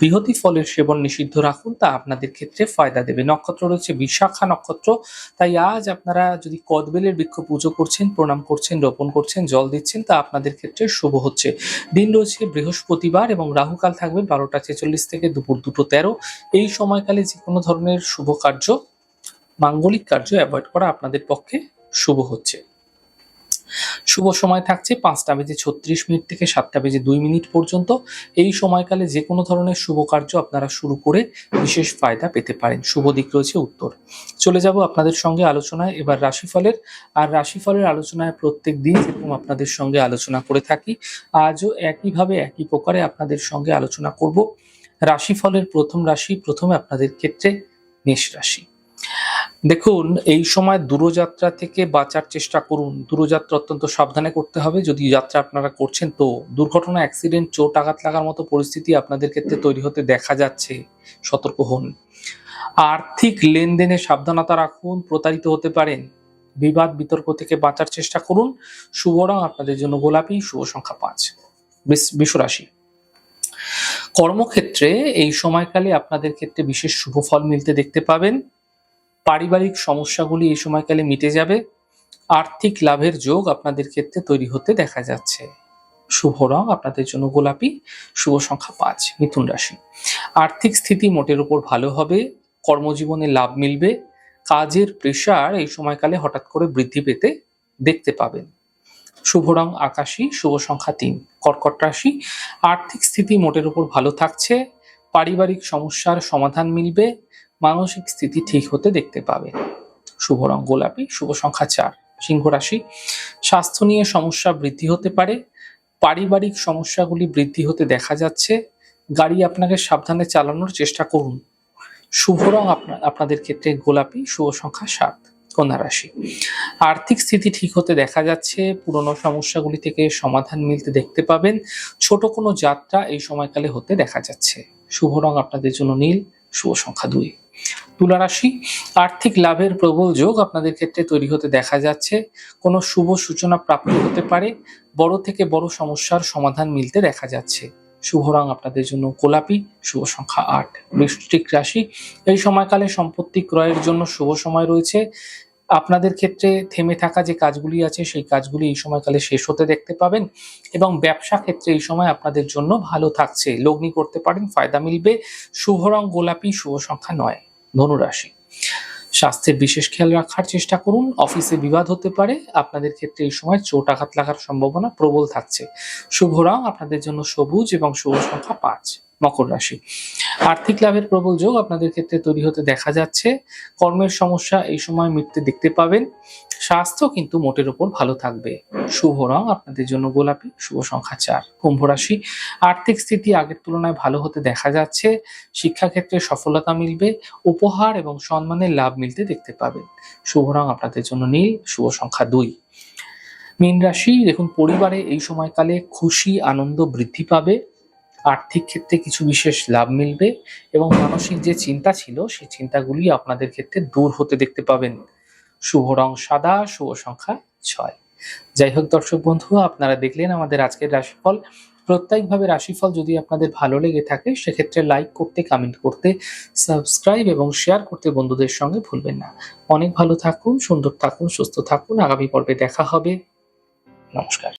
বৃহতি ফলের সেবন নিষিদ্ধ রাখুন, তা আপনাদের ক্ষেত্রে ফায়দা দেবে। নক্ষত্র রয়েছে বিশাখা নক্ষত্র, তাই আজ আপনারা যদি কদবেলের বৃক্ষ পুজো করছেন, প্রণাম করছেন, রোপণ করছেন, জল দিচ্ছেন, তা আপনাদের ক্ষেত্রে শুভ হচ্ছে। দিন রয়েছে বৃহস্পতিবার এবং রাহুকাল থাকবে বারোটা ছেচল্লিশ থেকে দুপুর দুটো তেরো। এই সময়কালে যে কোনো ধরনের শুভ কার্য, মাঙ্গলিক কার্য অ্যাভয়েড করা আপনাদের পক্ষে শুভ হচ্ছে। শুভ সময় থাকছে পাঁচটা বেজে ছত্রিশ মিনিট থেকে সাতটা বেজে দুই মিনিট পর্যন্ত। এই সময়কালে যে কোনো ধরনের শুভ কার্য আপনারা শুরু করে বিশেষ ফায়দা পেতে পারেন। শুভ দিক রয়েছে উত্তর। চলে যাব আপনাদের সঙ্গে আলোচনায়। এবার রাশিফলের, আর রাশিফলের আলোচনায় প্রত্যেক দিন যেরকম আপনাদের সঙ্গে আলোচনা করে থাকি। আজও একইভাবে একই প্রকারে আপনাদের সঙ্গে আলোচনা করব। রাশিফলের প্রথম রাশি, প্রথমে আপনাদের ক্ষেত্রে মেষ রাশি। দেখুন, এই সময় দূরযাত্রা থেকে বাঁচার চেষ্টা করুন। দূরযাত্রা অত্যন্ত সাবধানে করতে হবে। যদি যাত্রা আপনারা করছেন, তো দুর্ঘটনা অ্যাক্সিডেন্ট চোট, আঘাত লাগার মতো পরিস্থিতি আপনাদের ক্ষেত্রে তৈরি হতে দেখা যাচ্ছে। সতর্ক হন। আর্থিক লেনদেনে সাবধানতা রাখুন, প্রতারিত হতে পারেন। বিবাদ, বিতর্ক থেকে বাঁচার চেষ্টা করুন। শুভ রং আপনাদের জন্য গোলাপি, শুভ সংখ্যা পাঁচ। বিশ্বরাশি কর্মক্ষেত্রে এই সময়কালে আপনাদের ক্ষেত্রে বিশেষ শুভ ফল মিলতে দেখতে পাবেন। পারিবারিক সমস্যাগুলি এই সময়কালে মিটে যাবে। আর্থিক লাভের যোগ আপনাদের ক্ষেত্রে তৈরি হতে দেখা যাচ্ছে। শুভ রং আপনাদের জন্য গোলাপি, শুভ সংখ্যা পাঁচ, মিথুন রাশি। আর্থিক স্থিতি মোটের উপর ভালো হবে, কর্মজীবনে লাভ মিলবে, কাজের প্রেশার এই সময়কালে হঠাৎ করে বৃদ্ধি পেতে দেখতে পাবেন। শুভ রং আকাশী, শুভ সংখ্যা তিন, কর্কট রাশি। আর্থিক স্থিতি মোটের উপর ভালো থাকছে, পারিবারিক সমস্যার সমাধান মিলবে মানসিক স্থিতি ঠিক হতে দেখতে পাবে। শুভ রং গোলাপি, শুভ সংখ্যা চার, সিংহ রাশি। স্বাস্থ্য নিয়ে সমস্যা বৃদ্ধি হতে পারে। পারিবারিক সমস্যাগুলি বৃদ্ধি হতে দেখা যাচ্ছে। গাড়ি আপনাকে সাবধানে চালানোর চেষ্টা করুন। শুভ রং আপনাদের ক্ষেত্রে গোলাপি, শুভ সংখ্যা সাত, কন্যা রাশি। আর্থিক স্থিতি ঠিক হতে দেখা যাচ্ছে। পুরনো সমস্যাগুলি থেকে সমাধান মিলতে দেখতে পাবেন। ছোট কোনো যাত্রা এই সময়কালে হতে দেখা যাচ্ছে। শুভ রং আপনাদের জন্য নীল, শুভ সংখ্যা দুই। তুলা রাশি, আর্থিক লাভের প্রবল যোগ আপনাদের ক্ষেত্রে তৈরি হতে দেখা যাচ্ছে। কোনো শুভ সূচনা প্রাপ্ত হতে পারে, বড় থেকে বড় সমস্যার সমাধান মিলতে দেখা যাচ্ছে। শুভ রং আপনাদের জন্য গোলাপি, শুভ সংখ্যা আট। বৃষ্টিক রাশি, এই সময়কালে সম্পত্তি ক্রয়ের জন্য শুভ সময় রয়েছে। আপনাদের ক্ষেত্রে থেমে থাকা যে কাজগুলি আছে, সেই কাজগুলি এই সময়কালে শেষ হতে দেখতে পাবেন এবং ব্যবসা ক্ষেত্রে এই সময় আপনাদের জন্য ভালো থাকছে। লগ্নি করতে পারেন, ফায়দা মিলবে। শুভ রং গোলাপি, শুভ সংখ্যা নয়, ধনুরাশি। স্বাস্থ্যের বিশেষ খেয়াল রাখার চেষ্টা করুন। অফিসে বিবাদ হতে পারে। আপনাদের ক্ষেত্রে এই সময় চোট আঘাত লাগার সম্ভাবনা প্রবল থাকছে। শুভ রং আপনাদের জন্য সবুজ এবং শুভ সংখ্যা পাঁচ। মকর রাশি। আর্থিক লাভের প্রবল যোগ আপনাদের ক্ষেত্রে তৈরি হতে দেখা যাচ্ছে। কর্মের সমস্যা এই সময় মিটতে দেখতে পাবেন। স্বাস্থ্য কিন্তু মোটের ওপর ভালো থাকবে। শুভ রং আপনাদের জন্য গোলাপি, শুভ সংখ্যা চার। কুম্ভ রাশি, আর্থিক স্থিতি আগের তুলনায় ভালো হতে দেখা যাচ্ছে। শিক্ষাক্ষেত্রে সফলতা মিলবে, উপহার এবং সম্মানের লাভ মিলতে দেখতে পাবেন। শুভ রং আপনাদের জন্য নীল, শুভ সংখ্যা দুই। মীন রাশি, দেখুন পরিবারে এই সময়কালে খুশি, আনন্দ বৃদ্ধি পাবে। আর্থিক ক্ষেত্রে কিছু বিশেষ লাভ মিলবে এবং মানসিক যে চিন্তা ছিল, সেই চিন্তাগুলি আপনাদের ক্ষেত্রে দূর হতে দেখতে পাবেন। শুভ রং সাদা, শুভ সংখ্যা ছয়। যাই হোক দর্শক বন্ধু, আপনারা দেখলেন আমাদের আজকের রাশিফল। প্রত্যেকভাবে রাশিফল যদি আপনাদের ভালো লেগে থাকে, সেক্ষেত্রে লাইক করতে কমেন্ট করতে সাবস্ক্রাইব এবং শেয়ার করতে বন্ধুদের সঙ্গে ভুলবেন না। অনেক ভালো থাকুন, সুন্দর থাকুন, সুস্থ থাকুন। আগামী পর্বে দেখা হবে। নমস্কার।